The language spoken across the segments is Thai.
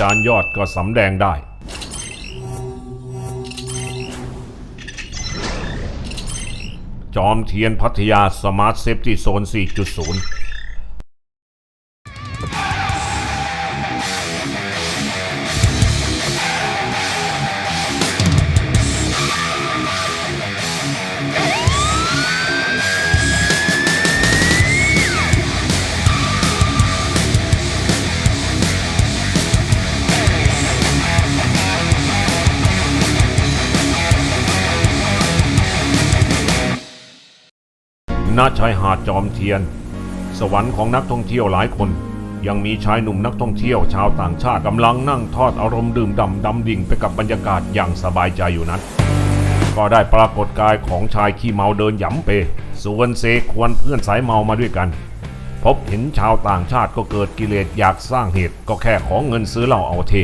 จารย์ยอดก็สำแดงได้ จอมเทียนพัทยาสมาร์ทเซฟตี้โซน 4.0 ณชายหาดจอมเทียน สวรรค์ของนักท่องเที่ยวหลายคน ยังมีชายหนุ่มนักท่องเที่ยวชาวต่างชาติกำลังนั่งทอดอารมณ์ดื่มด่ำดำดิ่งไปกับบรรยากาศอย่างสบายใจอยู่นั้น ก็ได้ปรากฏกายของชายขี้เมาเดินหยำเปส่วนเซควรเพื่อนสายเมามาด้วยกัน พบเห็นชาวต่างชาติก็เกิดกิเลสอยากสร้างเหตุก็แค่ของเงินซื้อเหล้าเอาเท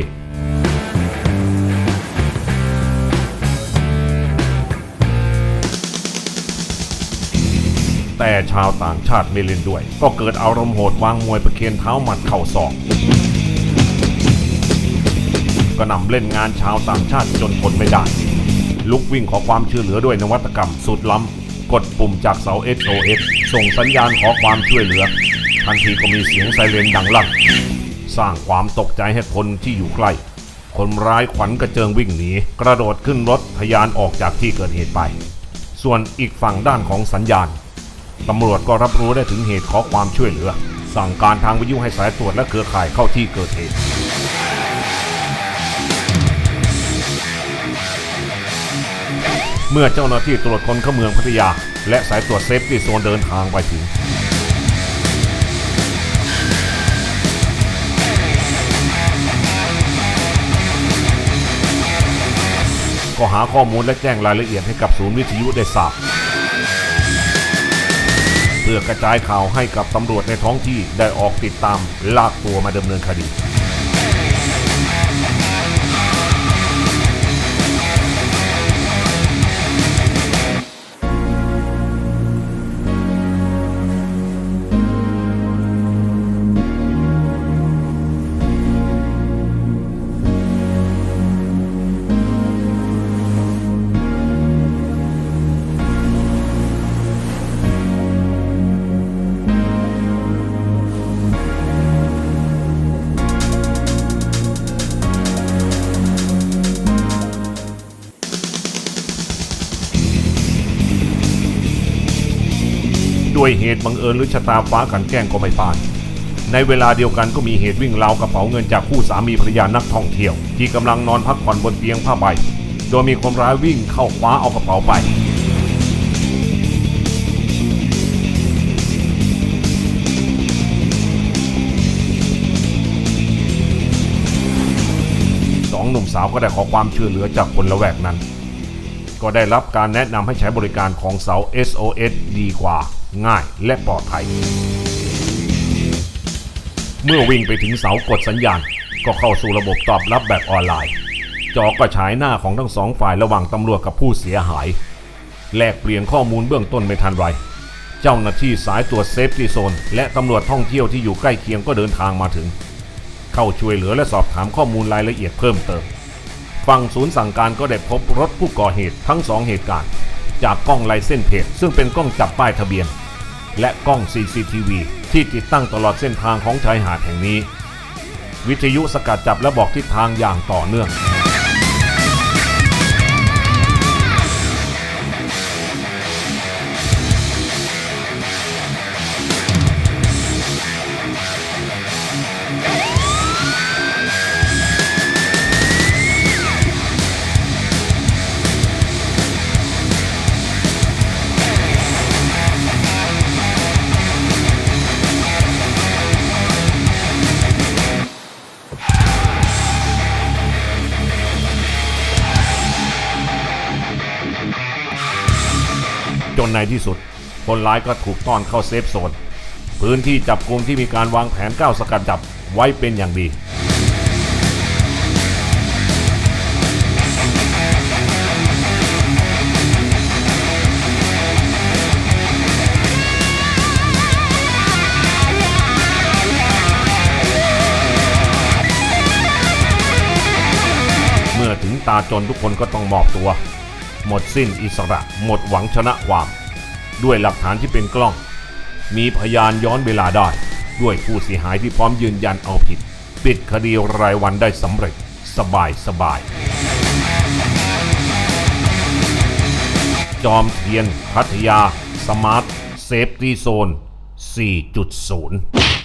แต่ชาวต่างชาติไม่เล่นด้วย ก็เกิดอารมณ์โหดวางมวยประเคียนเท้าหมัดเข่าศอกก็นำเล่นงานชาวต่างชาติจนทนไม่ได้ ลุกวิ่งขอความช่วยเหลือด้วยนวัตกรรมสุดล้ำ กดปุ่มจากเสา SOS ส่งสัญญาณขอความช่วยเหลือ ทันทีก็มีเสียงไซเรนดังลั่น สร้างความตกใจให้คนที่อยู่ใกล้ คนร้ายขวัญกระเจิงวิ่งหนี กระโดดขึ้นรถทยานออกจากที่เกิดเหตุไป ส่วนอีกฝั่งด้านของสัญญาณ ตำรวจก็รับรู้ได้ถึงเหตุขอความช่วยเหลือ สั่งการทางวิทยุให้สายตรวจและเครือข่ายเข้าที่เกิดเหตุเมื่อเจ้าหน้าที่ตรวจคนเข้าเมืองพัทยา และสายตรวจเซฟตี้โซนเดินทางไปถึง ก็หาข้อมูลและแจ้งรายละเอียดให้กับศูนย์วิทยุได้ทราบ เพื่อกระจายข่าวให้กับตำรวจในท้องที่ได้ออกติดตามลากตัวมาดำเนินคดี ด้วยเหตุบังเอิญหรือชะตาฟ้ากันแกล้งก็ไม่ปานในเวลาเดียวกันก็มีเหตุวิ่งราวกระเป๋าเงินจากคู่สามีภรรยานักท่องเที่ยว ที่กำลังนอนพักผ่อนบนเตียงผ้าใบ โดยมีคนร้ายวิ่งเข้าคว้าเอากระเป๋าไป สองหนุ่มสาวก็ได้ขอความช่วยเหลือจากคนละแวกนั้น ก็ได้รับการแนะนำให้ใช้บริการของเสา SOS ดีกว่า ง่ายและปลอดภัย เมื่อวิ่งไปถึงเสากดสัญญาณ ก็เข้าสู่ระบบตอบรับแบบออนไลน์ จอก็ฉายหน้าของทั้งสองฝ่ายระหว่างตำรวจกับผู้เสียหาย แลกเปลี่ยนข้อมูลเบื้องต้นไม่ทันไร เจ้าหน้าที่สายตรวจเซฟตี้โซน และตำรวจท่องเที่ยวที่อยู่ใกล้เคียงก็เดินทางมาถึง เข้าช่วยเหลือและสอบถามข้อมูลรายละเอียดเพิ่มเติม ฝั่งศูนย์สั่งการก็ได้พบรถผู้ก่อเหตุทั้งสองเหตุการณ์ จากกล้องไลเส้นเพจซึ่งเป็นกล้องจับป้ายทะเบียน และกล้อง CCTV ที่ติดตั้งตลอดเส้นทางของชายหาดแห่งนี้ วิทยุสกัดจับและบอกทิศทางอย่างต่อเนื่อง จนในที่สุด คนร้ายก็ถูกต้อนเข้าเซฟโซน พื้นที่จับกลุ่มที่มีการวางแผนก้าวสกัดจับไว้เป็นอย่างดีื่อถึงตาจนทุกคนก็ต้องมอบตัว หมดสิ้นอิสระ หมดหวังชนะความ ด้วยหลักฐานที่เป็นกล้อง มีพยานย้อนเวลาได้ ด้วยผู้เสียหายที่พร้อมยืนยันเอาผิด ปิดคดีรายวันได้สำเร็จสบายสบาย จอมเทียนพัทยา สมาร์ท เซฟตี้โซน 4.0